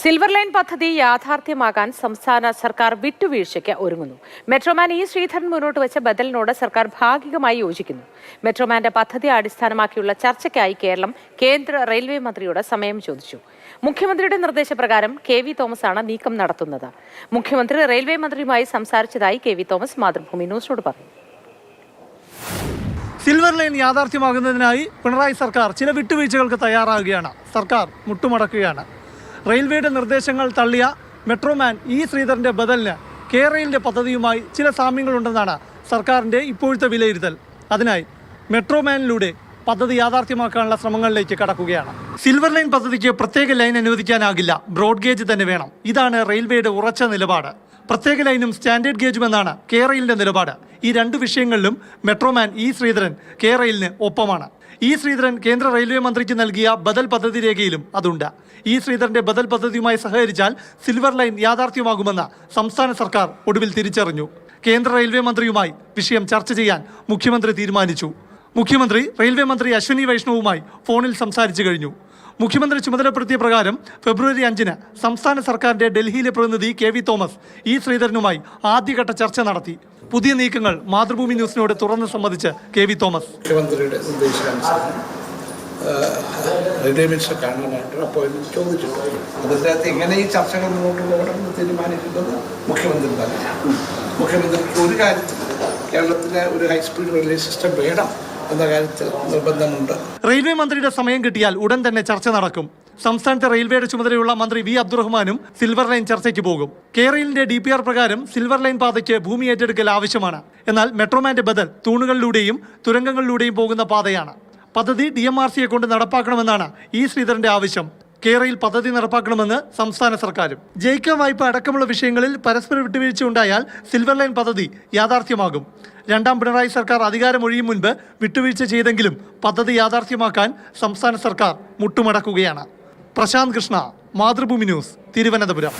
Silver line പദ്ധതി യാഥാർത്ഥ്യമാകാൻ സംസ്ഥാന സർക്കാർ വിട്ടുവീഴ്ചയ്ക്ക് ഒരുങ്ങുന്നു. മെട്രോമാൻ ഇ ശ്രീധരൻ മുന്നോട്ട് വെച്ച ബദലിനോട് സർക്കാർ ഭാഗികമായി യോജിക്കുന്നു. മെട്രോമാന്റെ പദ്ധതി അടിസ്ഥാനമാക്കിയുള്ള ചർച്ചയ്ക്കായി കേരളം കേന്ദ്ര റെയിൽവേ മന്ത്രിയോട് സമയം ചോദിച്ചു. മുഖ്യമന്ത്രിയുടെ നിർദ്ദേശപ്രകാരം കെ വി തോമസ് ആണ് നീക്കം നടത്തുന്നത്. മുഖ്യമന്ത്രി റെയിൽവേ മന്ത്രിയുമായി സംസാരിച്ചതായി കെ വി തോമസ് മാതൃഭൂമി ന്യൂസിനോട് പറഞ്ഞു. സിൽവർ ലൈൻ യാഥാർത്ഥ്യമാകുന്നതിനായി പിണറായി സർക്കാർ ചില വിട്ടുവീഴ്ചകൾക്ക് തയ്യാറാകുകയാണ്. സർക്കാർ മുട്ടുമടക്കുകയാണ്. റെയിൽവേയുടെ നിർദ്ദേശങ്ങൾ തള്ളിയ മെട്രോമാൻ ഇ ശ്രീധരന്റെ ബദലിന് കെ റെയിലിന്റെ പദ്ധതിയുമായി ചില സാമ്യങ്ങളുണ്ടെന്നാണ് സർക്കാരിന്റെ ഇപ്പോഴത്തെ വിലയിരുത്തൽ. അതിനായി മെട്രോമാനിലൂടെ പദ്ധതി യാഥാർത്ഥ്യമാക്കാനുള്ള ശ്രമങ്ങളിലേക്ക് കടക്കുകയാണ്. സിൽവർ ലൈൻ പദ്ധതിക്ക് പ്രത്യേക ലൈൻ അനുവദിക്കാനാകില്ല. ബ്രോഡ് ഗേജ് തന്നെ വേണം. ഇതാണ് റെയിൽവേയുടെ ഉറച്ച നിലപാട്. പ്രത്യേക ലൈനും സ്റ്റാൻഡേർഡ് ഗേജും എന്നാണ് കെ റെയിലിന്റെ നിലപാട്. ഈ രണ്ട് വിഷയങ്ങളിലും മെട്രോമാൻ ഇ ശ്രീധരൻ കെ റെയിലിന് ഒപ്പമാണ്. ഇ ശ്രീധരൻ കേന്ദ്ര റെയിൽവേ മന്ത്രിക്ക് നൽകിയ ബദൽ പദ്ധതി രേഖയിലും അതുണ്ട്. ഇ ശ്രീധരന്റെ ബദൽ പദ്ധതിയുമായി സഹകരിച്ചാൽ സിൽവർ ലൈൻ യാഥാർത്ഥ്യമാകുമെന്ന് സംസ്ഥാന സർക്കാർ ഒടുവിൽ തിരിച്ചറിഞ്ഞു. കേന്ദ്ര റെയിൽവേ മന്ത്രിയുമായി വിഷയം ചർച്ച ചെയ്യാൻ മുഖ്യമന്ത്രി തീരുമാനിച്ചു. മുഖ്യമന്ത്രി റെയിൽവേ മന്ത്രി അശ്വിനി വൈഷ്ണവുമായി ഫോണിൽ സംസാരിച്ചു കഴിഞ്ഞു. മുഖ്യമന്ത്രി ചുമതലപ്പെടുത്തിയ പ്രകാരം ഫെബ്രുവരി അഞ്ചിന് സംസ്ഥാന സർക്കാരിന്റെ ഡൽഹിയിലെ പ്രതിനിധി കെ വി തോമസ് ഇ ശ്രീധരനുമായി ആദ്യഘട്ട ചർച്ച നടത്തി. പുതിയ നീക്കങ്ങൾ മാതൃഭൂമി ന്യൂസിനോട് തുറന്ന് സംബന്ധിച്ച് കെ വി തോമസ്. മുഖ്യമന്ത്രിയുടെ എങ്ങനെ ഈ ചർച്ചകൾ മുന്നോട്ട് മുഖ്യമന്ത്രി ഒരു കാര്യത്തിൽ കേരളത്തിലെ ഒരു ഹൈസ്പീഡ് റെയിൽവേ സിസ്റ്റം വേണം. എന്ന കാര്യത്തിൽ നിർബന്ധമുണ്ട്. റെയിൽവേ മന്ത്രിയുടെ സമയം കിട്ടിയാൽ ഉടൻ തന്നെ ചർച്ച നടക്കും. സംസ്ഥാനത്തെ റെയിൽവേയുടെ ചുമതലയുള്ള മന്ത്രി വി അബ്ദുറഹ്മാനും സിൽവർ ലൈൻ ചർച്ചയ്ക്ക് പോകും. കേരളിന്റെ ഡി പി ആർ പ്രകാരം സിൽവർ ലൈൻ പാതയ്ക്ക് ഭൂമി ഏറ്റെടുക്കൽ ആവശ്യമാണ്. എന്നാൽ മെട്രോമാന്റെ ബദൽ തൂണുകളിലൂടെയും തുരങ്കങ്ങളിലൂടെയും പോകുന്ന പാതയാണ്. പദ്ധതി ഡി എം ആർ സിയെ കൊണ്ട് നടപ്പാക്കണമെന്നാണ് ഇ ശ്രീധരന്റെ ആവശ്യം. കേരളയിൽ പദ്ധതി നടപ്പാക്കണമെന്ന് സംസ്ഥാന സർക്കാരും. ജയിക്ക വായ്പ അടക്കമുള്ള വിഷയങ്ങളിൽ പരസ്പര വിട്ടുവീഴ്ച ഉണ്ടായാൽ സിൽവർ ലൈൻ പദ്ധതി യാഥാർത്ഥ്യമാകും. രണ്ടാം പിണറായി സർക്കാർ അധികാരമൊഴിയും മുൻപ് വിട്ടുവീഴ്ച ചെയ്തെങ്കിലും പദ്ധതി യാഥാർത്ഥ്യമാക്കാൻ സംസ്ഥാന സർക്കാർ മുട്ടുമടക്കുകയാണ്. പ്രശാന്ത് കൃഷ്ണ മാതൃഭൂമി ന്യൂസ് തിരുവനന്തപുരം.